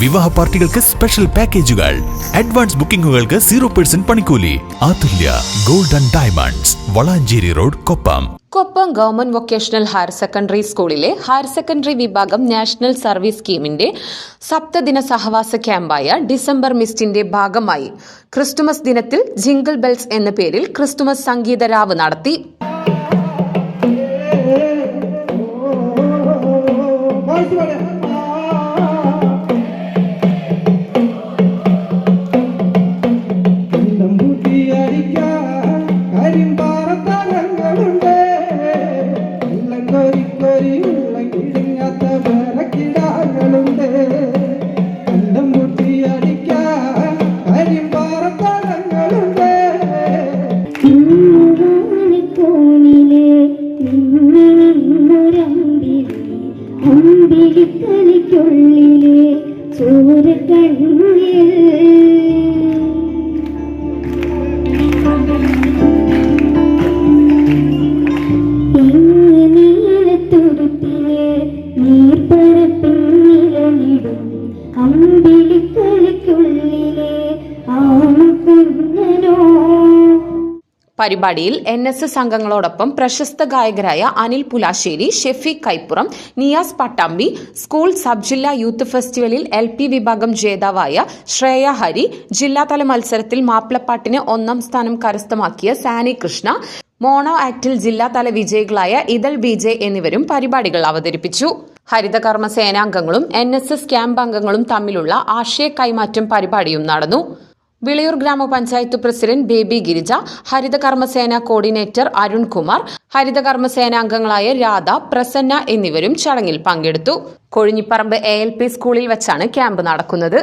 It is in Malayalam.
വിവാഹ പാർട്ടികൾക്ക് സ്പെഷ്യൽ പാക്കേജുകൾ അഡ്വാൻസ് ബുക്കിംഗുകൾക്ക് സീറോ പെർസെന്റ് പണിക്കൂലി Athulya golden and diamonds Valanchery road Koppam Koppam government vocational higher secondary സ്കൂളിലെ ഹയർ സെക്കൻഡറി വിഭാഗം നാഷണൽ സർവീസ് സ്കീമിന്റെ സപ്തദിന സഹവാസ ക്യാമ്പായ ഡിസംബർ മിസ്റ്റിന്റെ ഭാഗമായി ക്രിസ്തുമസ് ദിനത്തിൽ ജിംഗിൾ ബെൽസ് എന്ന പേരിൽ ക്രിസ്തുമസ് സംഗീതരാവ് നടത്തി കരിമ്പാറത്തരങ്ങളുണ്ട് വെള്ളം കോരി കോരി വെള്ളം കിഴിഞ്ഞാത്ത വേറക്കിടാങ്ങളുണ്ട് കണ്ടം മുട്ടി അടിക്കാൻ കരിമ്പാറത്തരങ്ങളുണ്ട് കോണിലെ നിന്ന് നിന്നൊരമ്പിളി അമ്പിളിക്കലിക്കുള്ളിലെ ചോര കണ്ണുയിൽ പരിപാടിയിൽ എൻ എസ് എസ് അംഗങ്ങളോടൊപ്പം പ്രശസ്ത ഗായകരായ അനിൽ പുലാശ്ശേരി ഷെഫീഖ് കൈപ്പുറം നിയാസ് പട്ടാമ്പി സ്കൂൾ സബ് ജില്ലാ യൂത്ത് ഫെസ്റ്റിവലിൽ എൽ പി വിഭാഗം ജേതാവായ ശ്രേയ ഹരി ജില്ലാതല മത്സരത്തിൽ മാപ്പിളപ്പാട്ടിന് ഒന്നാം സ്ഥാനം കരസ്ഥമാക്കിയ സാനി കൃഷ്ണ മോണോ ആക്ടിൽ ജില്ലാതല വിജയികളായ ഇതൾ ബി ജെ എന്നിവരും പരിപാടികൾ അവതരിപ്പിച്ചു. ഹരിതകർമ്മ സേനാംഗങ്ങളും എൻ എസ് എസ് ക്യാമ്പ് അംഗങ്ങളും തമ്മിലുള്ള ആശയ കൈമാറ്റം പരിപാടിയും നടന്നു. വിളയൂർ ഗ്രാമപഞ്ചായത്ത് പ്രസിഡന്റ് ബേബി ഗിരിജ ഹരിതകർമ്മസേന കോർഡിനേറ്റർ അരുൺകുമാർ ഹരിതകർമ്മസേനാംഗങ്ങളായ രാധ പ്രസന്ന എന്നിവരും ചടങ്ങിൽ പങ്കെടുത്തു. കൊഴിഞ്ഞിപ്പറമ്പ് എ എൽ പി സ്കൂളിൽ വച്ചാണ് ക്യാമ്പ് നടക്കുന്നത്.